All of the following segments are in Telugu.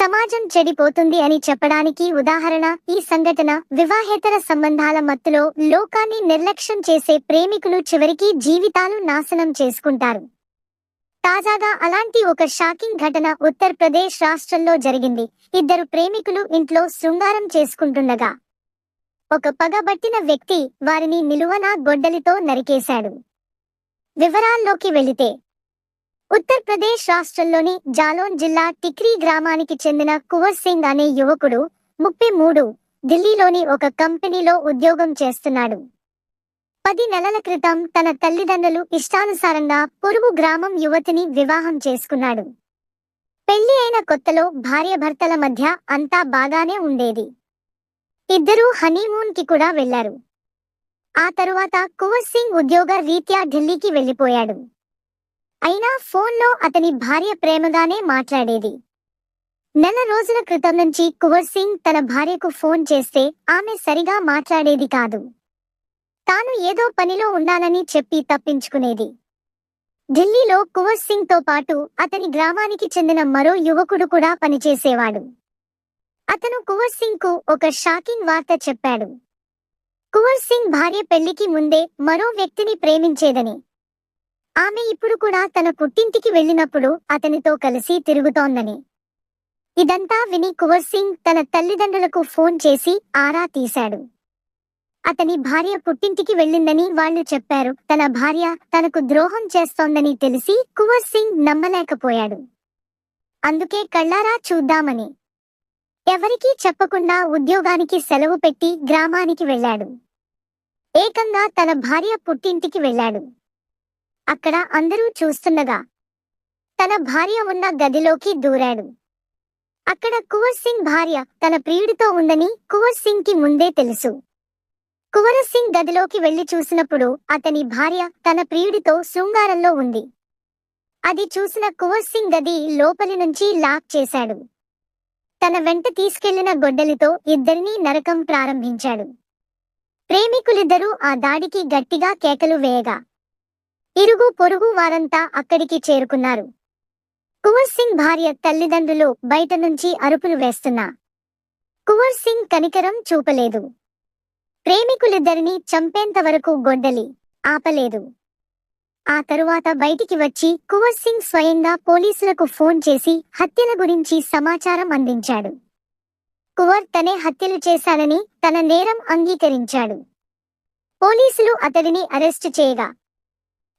సమాజం చెడిపోతుంది అని చెప్పడానికి ఉదాహరణ ఈ సంఘటన వివాహేతర సంబంధాల మత్తులో లోకాన్ని నిర్లక్ష్యం చేసే ప్రేమికులు చివరికి జీవితాలు నాశనం చేసుకుంటారు. తాజాగా అలాంటి ఒక షాకింగ్ ఘటన ఉత్తరప్రదేశ్ రాష్ట్రంలో జరిగింది. ఇద్దరు ప్రేమికులు ఇంట్లో శృంగారం చేసుకుంటుండగా ఒక పగబట్టిన వ్యక్తి వారిని నిలువన గొడ్డలితో నరికేశాడు. వివరాల్లోకి వెళితే ఉత్తరప్రదేశ్ రాష్ట్రంలోని జాలోన్ జిల్లా టిక్రీ గ్రామానికి చెందిన కువర్ సింగ్ అనే యువకుడు ముప్పై మూడు ఢిల్లీలోని ఒక కంపెనీలో ఉద్యోగం చేస్తున్నాడు. పది నెలల క్రితం తన తల్లిదండ్రులు ఇష్టానుసారంగా పొరుగు గ్రామం యువతిని వివాహం చేసుకున్నాడు. పెళ్ళి అయిన కొత్తలో భార్యాభర్తల మధ్య అంతా బాగానే ఉండేది. ఇద్దరూ హనీమూన్కి కూడా వెళ్ళారు ఆ తరువాత కువర్ సింగ్ ఉద్యోగ రీత్యా ఢిల్లీకి వెళ్ళిపోయాడు అయినా ఫోన్లో అతని భార్య ప్రేమగానే మాట్లాడేది. నెల రోజుల క్రితం నుంచి కువర్ సింగ్ తన భార్యకు ఫోన్ చేస్తే ఆమె సరిగా మాట్లాడేది కాదు. తాను ఏదో పనిలో ఉండాలని చెప్పి తప్పించుకునేది. ఢిల్లీలో కువర్ సింగ్తో పాటు అతని గ్రామానికి చెందిన మరో యువకుడు కూడా పనిచేసేవాడు. అతను కువర్ సింగ్కు ఒక షాకింగ్ వార్త చెప్పాడు. కువర్ సింగ్ భార్య పెళ్ళికి ముందే మరో వ్యక్తిని ప్రేమించేదని ఆమె ఇప్పుడు కూడా తన పుట్టింటికి వెళ్ళినప్పుడు అతనితో కలిసి తిరుగుతోందని. ఇదంతా విని కువర్ సింగ్ తన తల్లిదండ్రులకు ఫోన్ చేసి ఆరా తీశాడు. అతని భార్య పుట్టింటికి వెళ్ళిందని వాళ్ళు చెప్పారు. తన భార్య తనకు ద్రోహం చేస్తోందని తెలిసి కువర్ సింగ్ నమ్మలేకపోయాడు. అందుకే కళ్ళారా చూద్దామని. ఎవరికీ చెప్పకుండా ఉద్యోగానికి సెలవు పెట్టి గ్రామానికి వెళ్ళాడు. ఏకంగా తన భార్య పుట్టింటికి వెళ్ళాడు. అక్కడ అందరూ చూస్తుండగా తన భార్య ఉన్న గదిలోకి దూరాడు. అక్కడ కువర్ సింగ్ భార్య తన ప్రియుడితో ఉందని కువర్ సింగ్కి ముందే తెలుసు. కువర సింగ్ గదిలోకి వెళ్ళి చూసినప్పుడు అతని భార్య తన ప్రియుడితో శృంగారంలో ఉంది. అది చూసిన కువర్ సింగ్ గది లోపలి నుంచి లాక్ చేశాడు. తన వెంట తీసుకెళ్ళిన గొడ్డలితో ఇద్దరినీ నరకం ప్రారంభించాడు. ప్రేమికులిద్దరూ ఆ దాడికి గట్టిగా కేకలు వేయగా ఇరుగు పొరుగు వారంతా అక్కడికి చేరుకున్నారు. కువర్ సింగ్ భార్య తల్లిదండ్రులు బయట నుంచి అరుపులు వేస్తున్నా. కువర్ సింగ్ కనికరం చూపలేదు. ప్రేమికులిద్దరినీ చంపేంత వరకు గొడ్డలి ఆపలేదు. ఆ తరువాత బయటికి వచ్చి కువర్ సింగ్ స్వయంగా పోలీసులకు ఫోన్ చేసి హత్యల గురించి సమాచారం అందించాడు. కువర్ తనే హత్యలు చేశానని తన నేరం అంగీకరించాడు. పోలీసులు అతడిని అరెస్టు చేయగా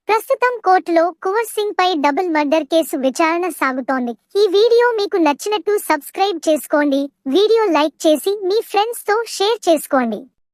ప్రస్తుతం కోర్టులో కువర్ సింగ్ పై డబుల్ మర్డర్ కేసు విచారణ సాగుతోంది. ఈ వీడియో మీకు నచ్చినట్టు సబ్స్క్రైబ్ చేసుకోండి. వీడియో లైక్ చేసి మీ ఫ్రెండ్స్తో షేర్ చేసుకోండి.